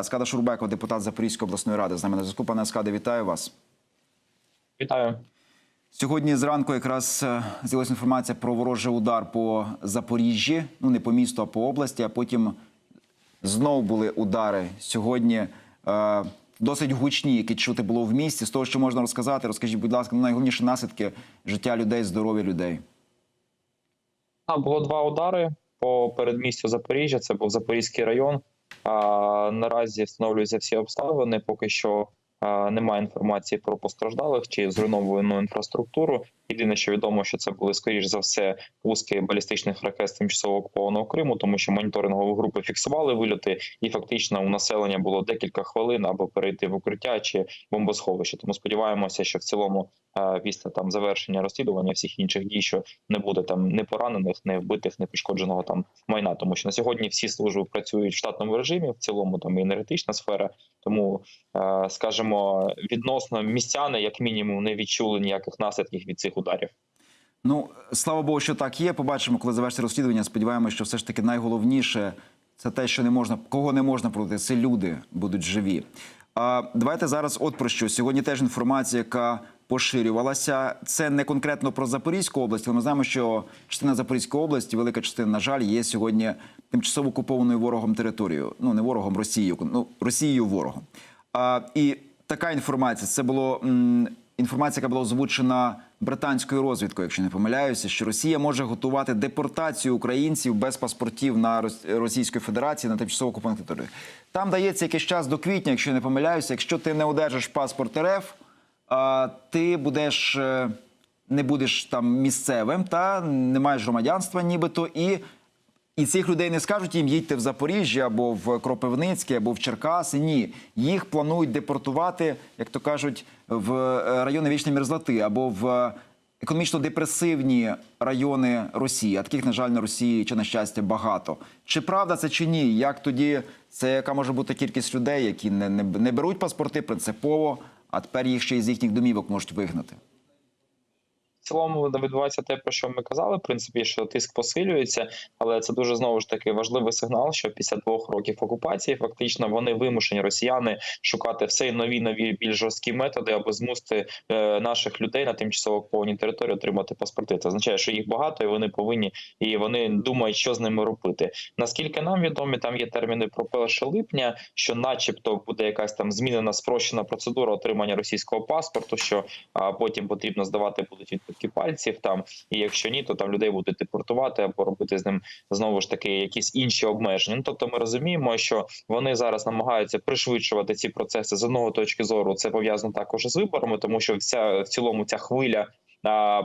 Аскада Шурбекова, депутат Запорізької обласної ради. З нами на зв'язку. Пане Аскаде, вітаю вас. Вітаю. Сьогодні зранку якраз е, з'явилася інформація про ворожий удар по Запоріжжі. Ну не по місту, а по області. А потім знову були удари сьогодні. Е, Досить гучні, які чути було в місті. З того, що можна розказати, розкажіть, будь ласка, найголовніші наслідки життя людей, здоров'я людей. А, було два удари по передмістю Запоріжжя. Це був Запорізький район. Наразі встановлюються всі обставини. Поки що немає інформації про постраждалих чи зруйновану інфраструктуру. Єдине, що відомо, що це були скоріш за все пуски балістичних ракет з тимчасово окупованого Криму, тому що моніторингові групи фіксували вильоти, і фактично у населення було декілька хвилин або перейти в укриття чи бомбосховище. Тому сподіваємося, що в цілому е, після там завершення розслідування всіх інших дій, що не буде там не поранених, не вбитих, не пошкодженого там майна. Тому що на сьогодні всі служби працюють в штатному режимі, в цілому там і енергетична сфера. Тому е, скажімо, відносно містяни, як мінімум, не відчули ніяких наслідків від цих ударів. Ну, слава Богу, що так є. Побачимо, коли завершиться розслідування. Сподіваємося, що все ж таки найголовніше це те, що не можна, кого не можна проти, це люди будуть живі. А давайте зараз от про що. Сьогодні теж інформація, яка поширювалася. Це не конкретно про Запорізьку область, але ми знаємо, що частина Запорізької області, велика частина, на жаль, є сьогодні тимчасово окупованою ворогом територією. Ну не ворогом, Росією, ну Росією ворогом. А, і така інформація. Це було м, інформація, яка була озвучена британською розвідкою, якщо не помиляюся, що Росія може готувати депортацію українців без паспортів на Рос- Російської Федерації на тимчасово окупованих територію. Там дається якийсь час до квітня, якщо не помиляюся. Якщо ти не одержиш паспорт РФ, ти будеш. е, Не будеш там місцевим, та не маєш громадянства, нібито, і і цих людей не скажуть їм їдьте в Запоріжжя або в Кропивницьке, або в Черкаси. Ні, їх планують депортувати, як то кажуть, в е, райони вічної мерзлоти або в економічно депресивні райони Росії. А таких, на жаль, на Росії чи на щастя багато. Чи правда це чи ні? Як тоді це яка може бути кількість людей, які не, не, не беруть паспорти принципово, а тепер їх ще із їхніх домівок можуть вигнати? Цілому відбувається те, про що ми казали. В принципі, що тиск посилюється, але це дуже знову ж таки важливий сигнал, що після двох років окупації фактично вони вимушені росіяни шукати все нові нові більш жорсткі методи, аби змусити е, наших людей на тимчасово окупованій території отримати паспорти. Це означає, що їх багато, і вони повинні і вони думають, що з ними робити. Наскільки нам відомі, там є терміни про 1 липня, що, начебто, буде якась там змінена спрощена процедура отримання російського паспорту, що а потім потрібно здавати будуть відбитки пальців там, і якщо ні, то там людей будуть депортувати або робити з ним знову ж таки якісь інші обмеження. Ну тобто, ми розуміємо, що вони зараз намагаються пришвидшувати ці процеси з одного точки зору. Це пов'язано також з виборами, тому що вся в цілому ця хвиля.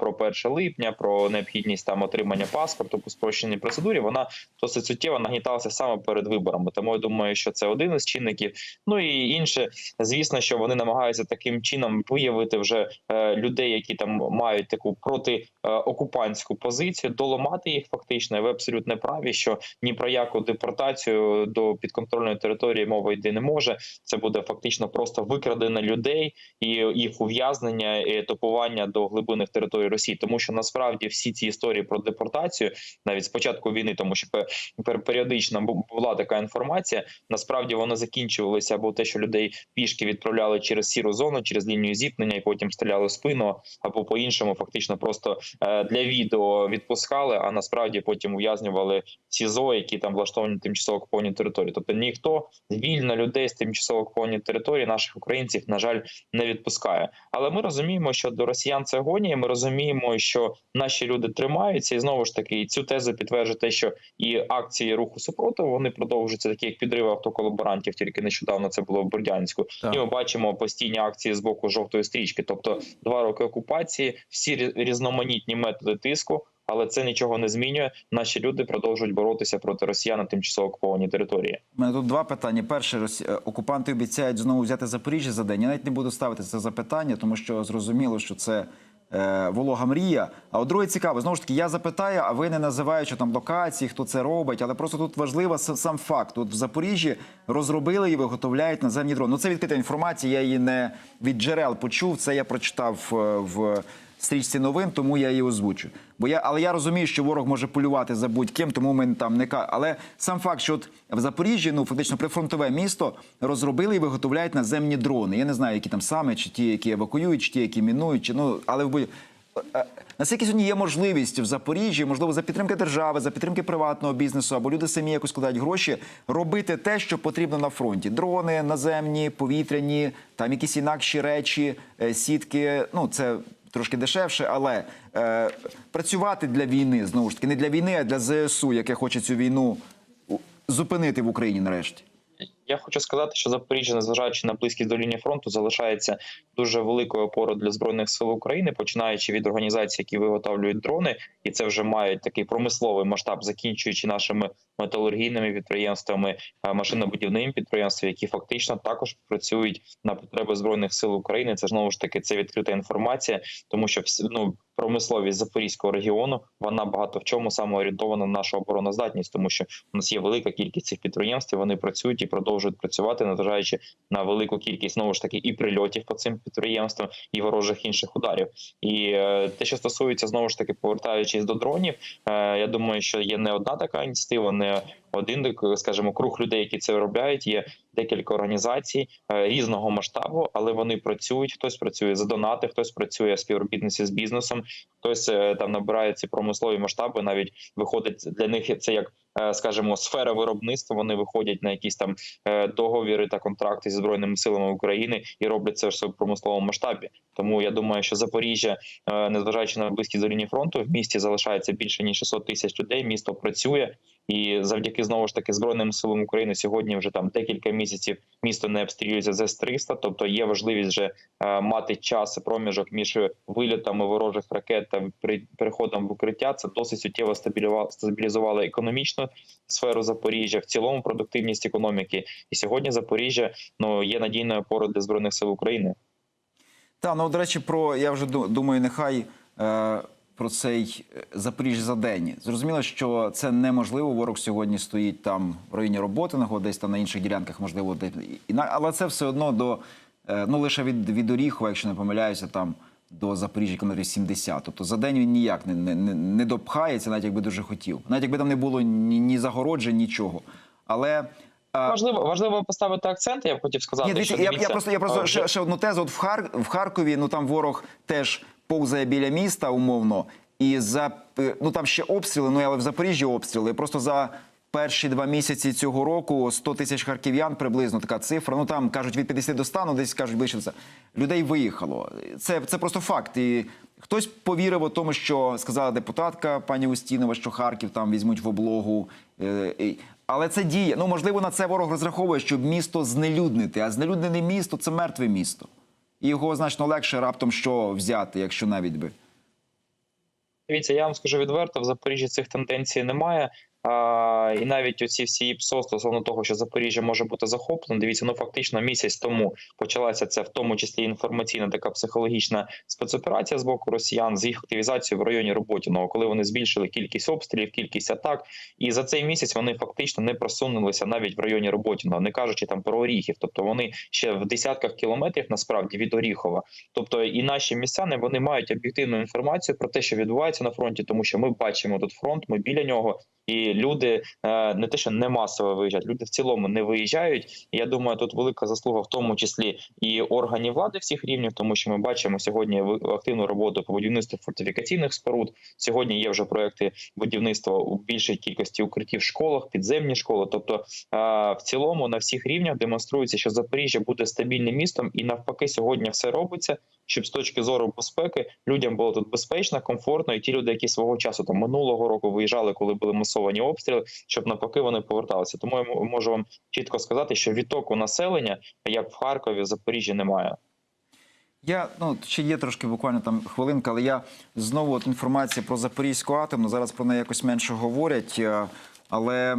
Про 1 липня, про необхідність там отримання паспорту по спрощеній процедурі, вона досить суттєво нагніталася саме перед виборами. Тому я думаю, що це один із чинників. Ну і інше, звісно, що вони намагаються таким чином виявити вже е, людей, які там мають таку протиокупантську позицію, доламати їх фактично. Ви абсолютно праві, що ні про яку депортацію до підконтрольної території мова йти не може. Це буде фактично просто викрадення людей і їх ув'язнення і топування до глибинних територій Росії, тому що насправді всі ці історії про депортацію, навіть з початку війни, тому що пе- пер- періодично була така інформація. Насправді вони закінчувалися або те, що людей пішки відправляли через сіру зону, через лінію зіткнення, і потім стріляли в спину, або по іншому, фактично просто е, для відео відпускали, а насправді потім ув'язнювали СІЗО, які там влаштовані тимчасово окупованій території. Тобто ніхто вільно людей з тимчасово окупованої території, наших українців, на жаль, не відпускає. Але ми розуміємо, що до росіян це Ми розуміємо, що наші люди тримаються, і знову ж таки цю тезу підтверджує те, що і акції руху супротиву вони продовжуються, такі як підриви автоколаборантів. Тільки нещодавно це було в Бердянську. Так. І ми бачимо постійні акції з боку жовтої стрічки. Тобто два роки окупації, всі рі- різноманітні методи тиску. Але це нічого не змінює. Наші люди продовжують боротися проти росіян на тимчасово окупованій території. У мене тут два питання. Перше, Росі- е, окупанти обіцяють знову взяти Запоріжжя за день. Я навіть не буду ставити це запитання, тому що зрозуміло, що це волога мрія. А от друге цікаво, знову ж таки, я запитаю, а ви не називаючи там локації, хто це робить, але просто тут важливо сам факт. Тут в Запоріжжі розробили і виготовляють наземні дрони. Ну це відкрита інформація. Я її не від джерел почув. Це я прочитав е, в стрічці новин, тому я її озвучу. Бо я, але я розумію, що ворог може полювати за будь-ким, тому ми там не ка. Але сам факт, що от в Запоріжжі, ну фактично прифронтове місто, розробили і виготовляють наземні дрони. Я не знаю, які там саме, чи ті, які евакуюють, чи ті, які мінують, чи ну але в будь- Е, Наскільки сьогодні є можливість в Запоріжжі, можливо, за підтримки держави, за підтримки приватного бізнесу, або люди самі якось складають гроші, робити те, що потрібно на фронті: дрони наземні, повітряні, там якісь інакші речі, е, сітки. Ну це трошки дешевше, але е, працювати для війни знову ж таки не для війни, а для ЗСУ, яке хоче цю війну зупинити в Україні нарешті. Я хочу сказати, що Запоріжжя, незважаючи на близькість до лінії фронту, залишається дуже великою опорою для збройних сил України, починаючи від організацій, які виготовлюють дрони, і це вже мають такий промисловий масштаб, закінчуючи нашими металургійними підприємствами, е, машинобудівними підприємствами, які фактично також працюють на потреби збройних сил України. Це знову ж таки це відкрита інформація, тому що ну, промисловість запорізького регіону вона багато в чому саме на нашу обороноздатність, тому що у нас є велика кількість цих підприємств. Вони працюють і продовжують працювати, незважаючи на велику кількість знову ж таки і прильотів по цим підприємствам, і ворожих інших ударів. І е, те, що стосується знову ж таки, повертаючись до дронів, е, я думаю, що є не одна така ініціатива, не один, так, скажімо, круг людей, які це робляють. Є декілька організацій е, різного масштабу, але вони працюють. Хтось працює за донати, хтось працює співробітниці з бізнесом, хтось е, там набирає ці промислові масштаби. Навіть виходить для них це як. е, Скажімо, сфера виробництва вони виходять на якісь там договіри та контракти зі збройними силами України і роблять це все в промисловому масштабі. Тому я думаю, що Запоріжжя, незважаючи на близькість до фронту, в місті залишається більше ніж 600 тисяч людей. Місто працює, і завдяки знову ж таки збройним силам України сьогодні вже там декілька місяців місто не обстрілюється з С-300, тобто є важливість вже е, мати час проміжок між вильотами ворожих ракет та при- переходом в укриття. Це досить суттєво стабілізувало економічну сферу Запоріжжя, в цілому продуктивність економіки. І сьогодні Запоріжжя ну є надійною опорою для збройних сил України. Та ну до речі, про я вже ду- думаю, нехай е, про цей е, Запоріжжя за день. Зрозуміло, що це неможливо. Ворог сьогодні стоїть там в районі Роботиного, десь там на інших ділянках, можливо, де але це все одно до е, ну лише від, від Оріхова, якщо не помиляюся, там до Запоріжжя кілометрів 70. Тобто за день він ніяк не, не, не, допхається, навіть якби дуже хотів. Навіть якби там не було ні, ні загороджень, нічого. Але Важливо важливо поставити акцент. Я б хотів сказати, ні, дивіться, що я, дивіться, я просто я просто ще, ще одну тезу. От в, Хар, в Харкові ну там ворог теж повзає біля міста умовно, і за е, ну там ще обстріли. Ну але в Запоріжжі обстріли. Просто за перші два місяці цього року 100 тисяч харків'ян приблизно така цифра. Ну там кажуть від 50 до 100, ну десь кажуть ближче це. Людей виїхало. Це, це просто факт. І хтось повірив у тому, що сказала депутатка пані Устінова, що Харків там візьмуть в облогу. Е, але це діє. Ну можливо, на це ворог розраховує, щоб місто знелюднити. А знелюднене місто це мертве місто. Його значно легше раптом що взяти, якщо навіть би. Дивіться, я вам скажу відверто, в Запоріжжі цих тенденцій немає. А, і навіть оці всі ПСО стосовно того, що Запоріжжя може бути захоплено. Дивіться, ну фактично місяць тому почалася ця в тому числі інформаційна така психологічна спецоперація з боку росіян з їх активізацією в районі Роботіного, коли вони збільшили кількість обстрілів, кількість атак. І за цей місяць вони фактично не просунулися навіть в районі Роботіного, не кажучи там про Оріхів. Тобто вони ще в десятках кілометрів насправді від Оріхова. Тобто і наші містяни вони мають об'єктивну інформацію про те, що відбувається на фронті, тому що ми бачимо тут фронт, ми біля нього, і люди е, не те, що не масово виїжджають, люди в цілому не виїжджають. І я думаю, тут велика заслуга, в тому числі і органів влади всіх рівнів, тому що ми бачимо сьогодні активну роботу по будівництву фортифікаційних споруд. Сьогодні є вже проекти будівництва у більшій кількості укриттів в школах, підземні школи. Тобто, е, в цілому на всіх рівнях демонструється, що Запоріжжя буде стабільним містом, і навпаки, сьогодні все робиться, щоб з точки зору безпеки людям було тут безпечно, комфортно, і ті люди, які свого часу там минулого року виїжджали, коли були масовані обстріли, щоб навпаки вони поверталися. Тому я можу вам чітко сказати, що відтоку населення, як в Харкові, в Запоріжжі, немає. Я ну ще є трошки буквально там хвилинка, але я знову от інформація про Запорізьку атомну. Зараз про неї якось менше говорять, е, але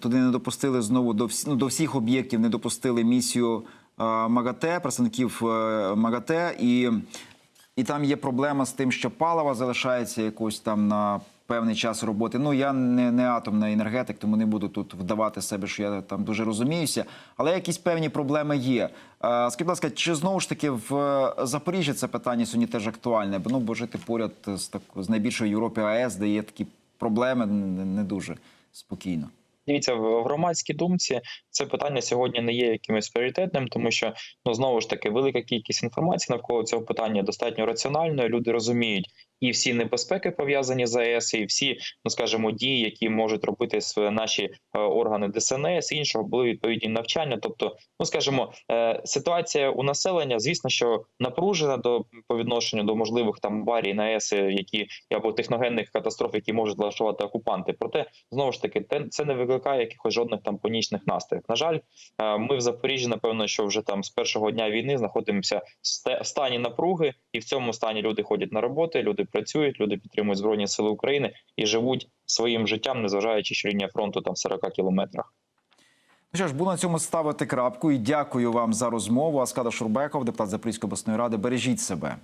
туди не допустили знову до всі, ну, до всіх об'єктів, не допустили місію МАГАТЕ, представників е, МАГАТЕ, і, і там є проблема з тим, що палива залишається якось там на певний час роботи. Ну я не, не атомний енергетик, тому не буду тут вдавати себе, що я там дуже розуміюся. Але якісь певні проблеми є. Е, Скажіть, будь ласка, чи знову ж таки в е, Запоріжжі це питання сьогодні теж актуальне? Бо ну бо жити поряд з так з найбільшої Європи АЕС, де є такі проблеми, не, не дуже спокійно. Дивіться, в громадській думці це питання сьогодні не є якимось пріоритетним, тому що ну знову ж таки велика кількість інформації навколо цього питання достатньо раціональною. Люди розуміють і всі небезпеки пов'язані з АЕС, і всі, ну скажімо, дії, які можуть робити с- наші е, органи ДСНС, іншого були відповідні навчання. Тобто, ну скажімо, е, ситуація у населення, звісно, що напружена до по відношенню до можливих там аварій на АЕС, які або техногенних катастроф, які можуть влаштувати окупанти. Проте знову ж таки, це не викликає якихось жодних там панічних настроїв. На жаль, е, ми в Запоріжжі, напевно, що вже там з першого дня війни знаходимося в стані напруги, і в цьому стані люди ходять на роботи, люди працюють, люди підтримують збройні сили України і живуть своїм життям, незважаючи, що лінія фронту там в 40 кілометрах. Ну що ж, буду на цьому ставити крапку і дякую вам за розмову. Аскада Шурбеков, депутат Запорізької обласної ради. Бережіть себе.